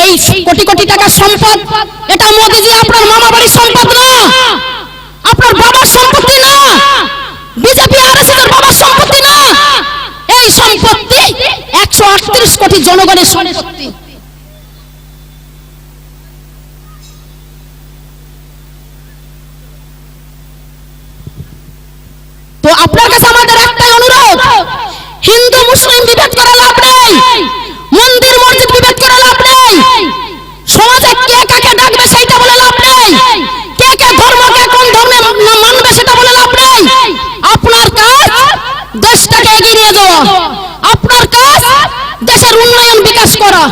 এই কোটি কোটি টাকার সম্পদ, এটা মোদিজি আপনার মামা বাড়ির সম্পদ না। আপনার বাবার সম্পত্তি না। বিজেপি আর এর বাবার সম্পত্তি না। এই সম্পত্তি একশো আটত্রিশ কোটি জনগণের সম্পত্তি। তো আপনার কাছে আমাদের একটাই অনুরোধ, হিন্দু, মুসলিম বিভেদ করে কে কাকে ডাকবে, সেইটা বলে লাভ নেই। কে কে ধর্মকে কোন ধর্মে মানবে, সেটা বলে লাভ নেই। আপনার কাজ দেশটাকে এগিয়ে নিয়ে যাওয়া। আপনার কাজ দেশের উন্নয়ন বিকাশ করা।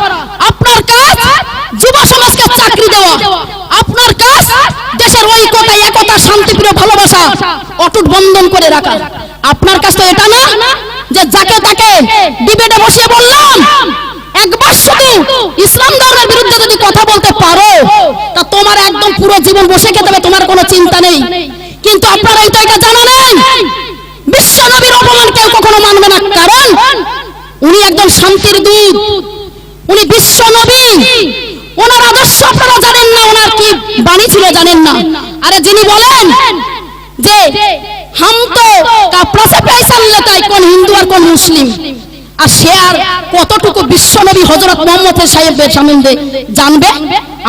আপনার কাজ যুব সমাজকে চাকরি দেওয়া। আপনার কাজ দেশের ঐক্যতা, একতা শান্তিপ্রিয় ভালোবাসা, অটুট বন্ধন করে রাখা। আপনার কাজ তো এটা না যে যাকে তাকে ডিবেটে বসিয়ে বললাম একবার শুধু ইসলাম ধর্মের বিরুদ্ধে যদি কথা বলতে পারো, তা তোমার একদম পুরো জীবন বসে খেতে হবে, তোমার কোনো চিন্তা নেই। কিন্তু আপনারা তো এটা জানা নেই। বিশ্ব নবীর অপমান কেউ কখনো মানবে না। কারণ উনি একজন শান্তির দূত। উনি বিশ্ব নবী। ওনার আদর্শ আপনারা জানেন না, ওনার কি বাণী ছিল জানেন না। আরে যিনি বলেন যে, হাম তো কাপড়া সে পয়সা লেতা है কোন হিন্দু আর কোন মুসলিম। আর সে আর কতটুকু বিশ্ব নবী হযরত মুহাম্মদ সাহেবের সম্বন্ধে জানবে?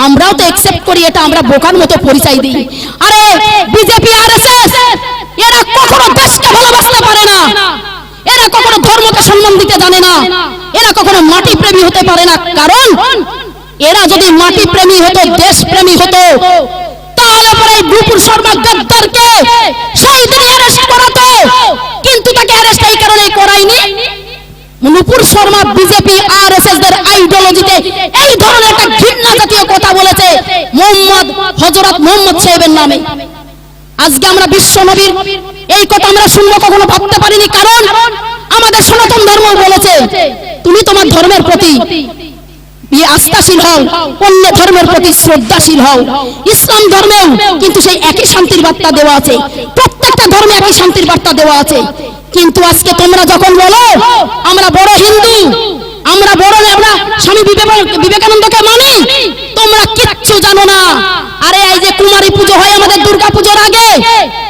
আমরাও তো একসেপ্ট করি, এটা আমরা বোকার মতো পরিচয় দিই। আরে বিজেপি আরএসএস এরা কখনো দেশকে ভালোবাসতে পারে না। এরা কখনো ধর্মকে সম্মান দিতে জানে না। এরা কখনো মাটি প্রেমী হতে পারে না। কারণ এরা যদি মাটি প্রেমী হতো, দেশ প্রেমী হতো, তাহলে পরে বুপুর শর্মা গদ্দারকে সেই দিনে অ্যারেস্ট করাতো। কিন্তু তাকে অ্যারেস্ট এই কারণে করায়নি। Nupur Sharma BJP R S S দের আইডিওলজিতে এই ধরনের একটা ঘৃণা জাতীয় কথা বলেছে। মোহাম্মদ হযরত মোহাম্মদ সাহেবের নামে। আজকে আমরা বিশ্ব নবীর এই কথা আমরা শুনব, কখনো ভাবতে পারিনি। কারণ আমাদের সনাতন ধর্ম বলেছে, তুমি তোমার ধর্মের প্রতি আস্থাশীল হও, অন্য ধর্মের প্রতি শ্রদ্ধাশীল হও। ইসলাম ধর্মেও কিন্তু সেই একই শান্তির বার্তা দেওয়া আছে। প্রত্যেকটা ধর্মে একই শান্তির বার্তা দেওয়া আছে। কিন্তু আজকে তোমরা যখন বলো, আমরা বড় হিন্দু, আমরা বড় আমরা স্বামী বিবেক- বিবেকানন্দকে মানি, তোমরা কিচ্ছু জানো না। আরে এই যে কুমারী পুজো হয় আমাদের দুর্গা পুজোর আগে,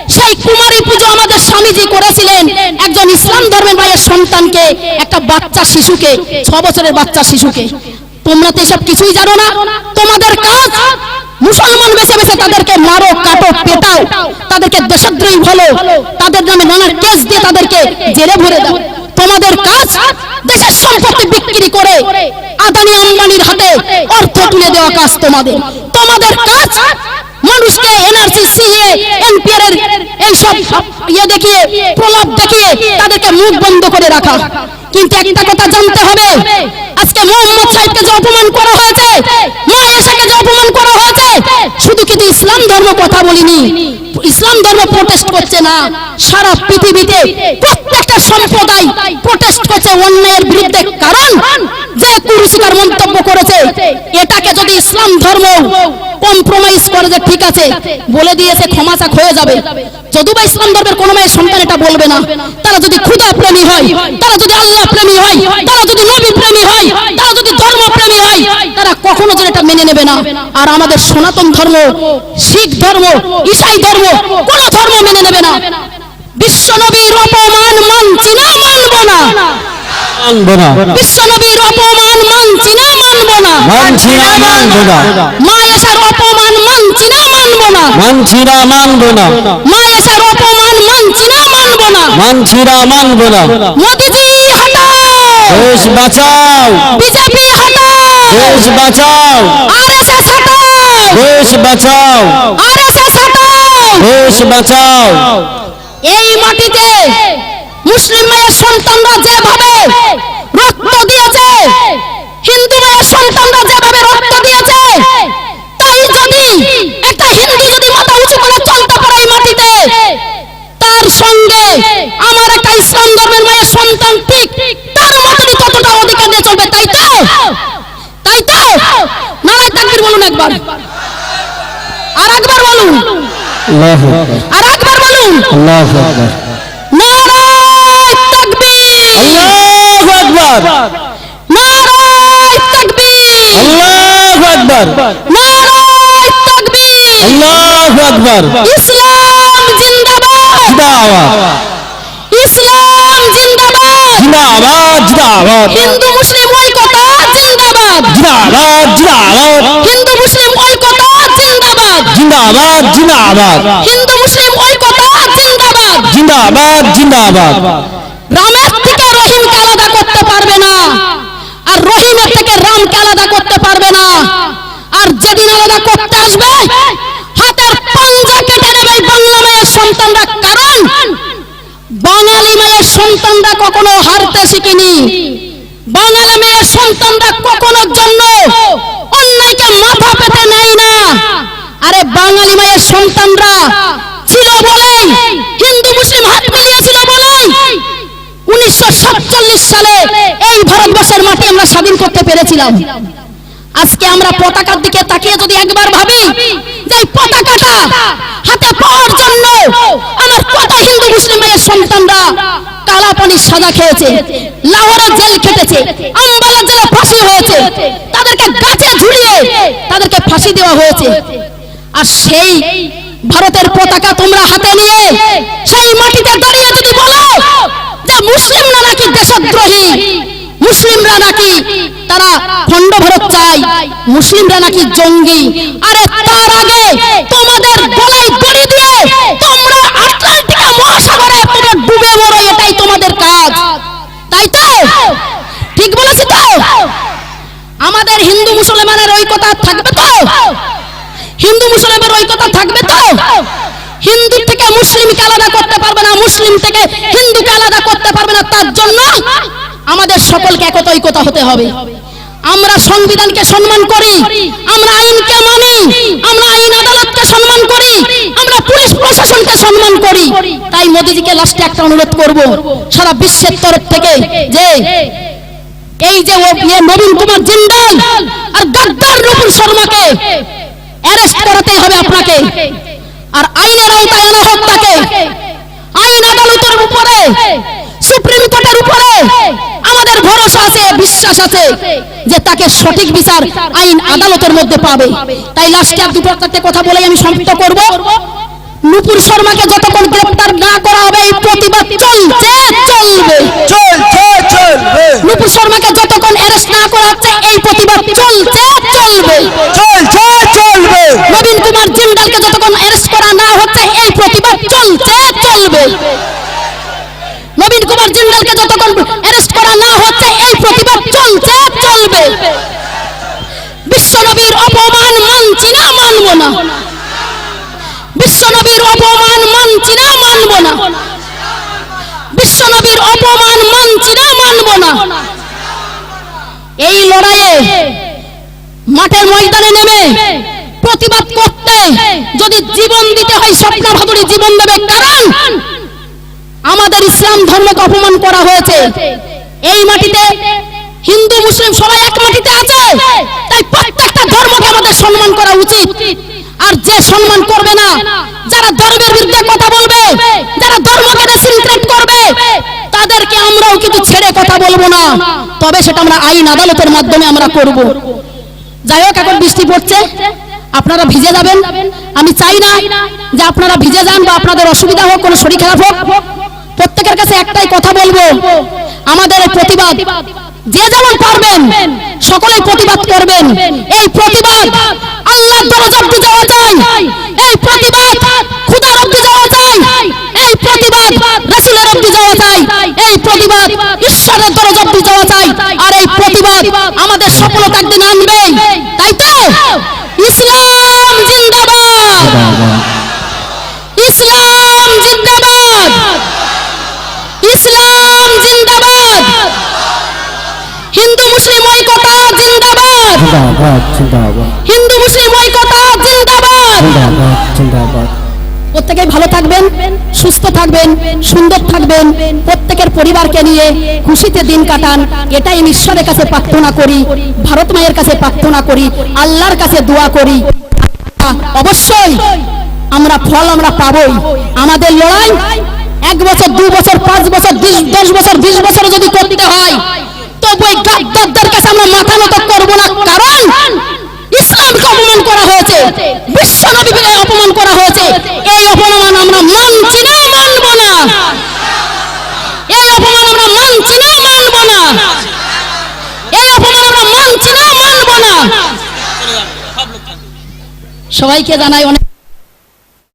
সেই কুমারী পুজো আমাদের স্বামীজি করেছিলেন একজন ইসলাম ধর্মের মায়ের সন্তানকে, একটা বাচ্চা শিশুকে, ছ বছরের বাচ্চা শিশুকে। তোমরা তো এসব কিছুই জানো না। তোমাদের কাজ মুসলমান বেছে বেছে তাদেরকে মারো, কাটো, পেটাও। তাদেরকে দেশদ্রোহী বলো। তাদের নামে নানা কেস দিয়ে তাদেরকে জেলে ভরে দাও। তোমাদের কাজ দেশের সম্পত্তি বিক্রি করে আদানি আম্বানির হাতে অর্থ তুলে দেওয়া কাজ তোমাদের। তোমাদের কাজ মানুষকে এনআরসি, সিএ, এনপিআর এর এইসব ইয়ে দেখিয়ে, প্রলাপ দেখিয়ে তাদেরকে মুখ বন্ধ করে রাখা। কিন্তু একটা কথা জানতে হবে। আজকে মোহাম্মদ সাহেবকে যে অপমান করা হয়েছে মা এসাকে যে অপমান করা হয়েছে শুধু কিন্তু ইসলাম ধর্ম কথা বলিনি। ইসলাম ধর্ম প্রোটেস্ট করছে না। সারা পৃথিবীতে প্রত্যেকটা সম্প্রদায় প্রোটেস্ট করছে অন্যায়ের বিরুদ্ধে। কারণ যে কুরুচিকার মন্তব্য করেছে, এটাকে যদি ইসলাম ধর্ম কম্প্রোমাইজ করে যে ঠিক আছে, বলে দিয়েছে ক্ষমাচাক হয়ে যাবে। যদিও বা ইসলাম ধর্মের কোনো মেয়ের সন্তান এটা বলবে না। তারা যদি ক্ষুদা প্রেমী হয়, তারা যদি আল্লাহ প্রেমী হয়, তারা যদি নবী প্রেমী হয় তারা যদি ধর্ম প্রেমী হয় তারা কখনো যেন এটা মেনে নেবে না। আর আমাদের সনাতন ধর্ম শিখ ধর্ম ঈসাই ধর্ম কোন ধর্ম মেনে নেবে না। বিশ্ব নবীর অপমান মানছি না মানবো না। মানবো না। বিশ্ব নবীর অপমান মানছি না মানবো না। মানছি না মানবো না। মা এসার অপমান মানছি না মানবো না। মানছি না মানবো না। মা এসার অপমান মানছি না মানবো না। মানছি না মানবো না। মোদিজি হটাও। দেশ বাঁচাও। বিজেপি দেশ বাঁচাও। আরএসএস হটাও। দেশ বাঁচাও। আরএসএস হটাও। দেশ বাঁচাও। এই মাটিতে মুসলিম মায়ের সন্তানরা যেভাবে রক্ত দিয়েছে হিন্দু মায়ের সন্তানরা যেভাবে রক্ত দিয়েছে তাই যদি একটা হিন্দু যদি মাথা উঁচু করে চলতে পারে এই মাটিতে তার সঙ্গে আমার একটা ইসলাম ধর্মের মায়ের সন্তান ঠিক তার মতনই ততটা অধিকার নিয়ে চলবে তাই তো তাই তো নারায় তাকবীর বলুন একবার আর একবার বলুন আল্লাহু আকবার আর একবার বলুন। আল্লাহু আকবার। নারায় তাকবীর। আল্লাহু আকবার। নারায় তাকবীর। আল্লাহু নারায়ে তাকবীর। আল্লাহু আকবার। ইসলাম জিন্দাবাদ। জিন্দাবাদ। ইসলাম জিন্দাবাদ। জিন্দাবাদ জিন্দাবাদ। হিন্দু মুসলিম ঐক্যতা জিন্দাবাদ। জিন্দাবাদ জিন্দাবাদ। হিন্দু মুসলিম ঐক্যতা জিন্দাবাদ। জিন্দাবাদ জিন্দাবাদ হিন্দু মুসলিম ঐক্যতা জিন্দাবাদ জিন্দাবাদ। রামের থেকে রহিমকে আলাদা করতে পারবে না। আর রহিমের থেকে রামকে আলাদা করতে পারবে না। আর যেদিন আলাদা করতে আসবে, হাতের পাঞ্জা কেটে নেবে বাংলা মেয়ের সন্তানরা। কারণ বাঙালি মেয়ের সন্তানরা কখনো হারতে শিখিনি। বাঙালি মেয়ের সন্তানরা কখনো জন্য অন্যায়কে মাথা পেতে নেয় না। আরে বাঙালি মেয়ের সন্তানরা ছিল বলেই হিন্দু, মুসলিম হাত সালে এই ভারতবর্ষের মাটি আমরা স্বাধীন করতে পেরেছিলাম। আজকে আমরা পতাকার দিকে তাকিয়ে যদি একবার ভাবি যে পতাকাটা হাতে পাওয়ার জন্য আমার কত হিন্দু মুসলিমের সন্তানরা কালা পানি সাদা খেয়েছে লাহোরে জেল খেটেছে, আম্বালা জেলে ফাঁসি হয়েছে, তাদেরকে গাছে ঝুলিয়ে তাদেরকে ফাঁসি দেওয়া হয়েছে। আর সেই ভারতের পতাকা তোমরা হাতে নিয়ে সেই মাটিতে দাঁড়িয়ে যদি বলো মুসলিমরা নাকি দেশদ্রোহী? মুসলিমরা নাকি তারা খণ্ড ভারত চায় মুসলিমরা নাকি জঙ্গি? আরে তার আগে তোমাদের গলায় দড়ি দিয়ে তোমরা আটলান্টিকা মহাসাগরে তোমরা ডুবে মরো, এটাই তোমাদের কাজ। তাই তো? ঠিক বলেছি তো? আমাদের হিন্দু মুসলমানের ঐক্যতা থাকবে তো? হিন্দু মুসলিমের ঐক্যতা থাকবে তো? হিন্দু মুসলিমকে আলাদা করতে পারবে না, মুসলিম থেকে হিন্দুকে আলাদা করতে পারবে না, তার জন্য আমাদের সকলকে একতা হতে হবে। আমরা সংবিধানকে সম্মান করি, আমরা আইনকে মানি, আমরা আইন আদালতকে সম্মান করি, আমরা পুলিশ প্রশাসনকে সম্মান করি। তাই মোদিজিকে লাস্টে একটা অনুরোধ করব, সারা বিশ্বের তরফ থেকে যে এই যে ইয়ে নবীন কুমার জিন্দাল আর গাদ্দার নবীন শর্মাকে অ্যারেস্ট করাতেই হবে আপনাকে। আর আইনের আওতায় আনা হোক তাকে। আইন আদালতের উপরে সুপ্রিম কোর্টের উপরে আমাদের ভরসা আছে বিশ্বাস আছে যে তাকে সঠিক বিচার আইন আদালতের মধ্যে পাবে। তাই লাস্টে আর দুটো চারটে কথা বলে আমি সমাপ্ত করব। নুপুর শর্মাকে যতক্ষণ গ্রেপ্তার না করা হবে এই প্রতিবাদ চলছে চলবে। চলছে চলবে নুপুর শর্মাকে যতক্ষণ অ্যারেস্ট না করা হচ্ছে এই প্রতিবাদ চলছে চলবে। চলছে চলবে। নবীন কুমার জিন্দালকে যতক্ষণ অ্যারেস্ট করা না হচ্ছে এই প্রতিবাদ চলছে চলবে নবীন জিন্দালকে যতক্ষণ অ্যারেস্ট করা না হচ্ছে, এই প্রতিবাদ চলছে, চলবে। বিশ্বনবীর অপমান মানছি না, মানব না। বিশ্বনবীর অপমান মানছি না, মানব না। বিশ্বনবীর অপমান মানছি না, মানব না। এই লড়াইয়ে মাঠের ময়দানে নেমে প্রতিবাদ করতে যদি জীবন দিতে হয় স্বপ্ন ভাদুরী জীবন দেবে কারণ আমাদের ইসলাম ধর্মকে অপমান করা হয়েছে। এই মাটিতে হিন্দু, মুসলিম সবাই এক মাটিতে আছে। তাই প্রত্যেকটা ধর্মকে আমাদের সম্মান করা উচিত। আর যে সম্মান করবে না, যারা ধর্মের বিরুদ্ধে কথা বলবে, যারা ধর্মকে ডিসইনক্রেট করবে, তাদেরকে আমরাও কিন্তু ছেড়ে কথা বলব না। তবে সেটা আমরা আইন আদালতের মাধ্যমে আমরা করব। যাই হোক, এখন বৃষ্টি পড়ছে। আপনারা ভিজে যাবেন। আমি চাই না যে আপনারা ভিজে যান বা আপনাদের অসুবিধা হোক, কোনো শরীর খারাপ হোক। প্রত্যেকের কাছে একটাই কথা বলব। আমাদের প্রতিবাদ, যে যেমন পারবেন, সকলেই প্রতিবাদ করবেন। এই প্রতিবাদ আল্লাহর দরজা অব্দি যাওয়া যায়। এই প্রতিবাদ খুদার অব্দি যাওয়া যায়। এই প্রতিবাদ রাসূলের অব্দি যাওয়া যায়। এই প্রতিবাদ ঈশ্বরের দরজা অব্দি যাওয়া যায়। আর এই প্রতিবাদ আমাদের সফলতা একদিন আনবে। তাই হিন্দু মুসলিম ঐক্যতা জিন্দাবাদ। প্রত্যেকেই ভালো থাকবেন সুস্থ থাকবেন সুন্দর থাকবেন। প্রত্যেকের পরিবারকে নিয়ে খুশিতে দিন কাটান। এটাই আমি ঈশ্বরের কাছে প্রার্থনা করি ভারত মায়ের কাছে প্রার্থনা করি আল্লাহর কাছে দোয়া করি। অবশ্যই আমরা ফল আমরা পাবই। আমাদের লড়াই এক বছর দু বছর পাঁচ বছর দশ বছর বিশ বছর যদি করতে হয় তবু গাদ্দারদের কাছে আমরা মাথা নত করব না। কারণ বিবেকে অপমান করা হয়েছে। এই অপমান আমরা মানছি না, মানব না। এই অপমান আমরা মানছি না, মানব না। এই অপমান আমরা মানছি না, মানব না। সবাইকে জানাই অনেক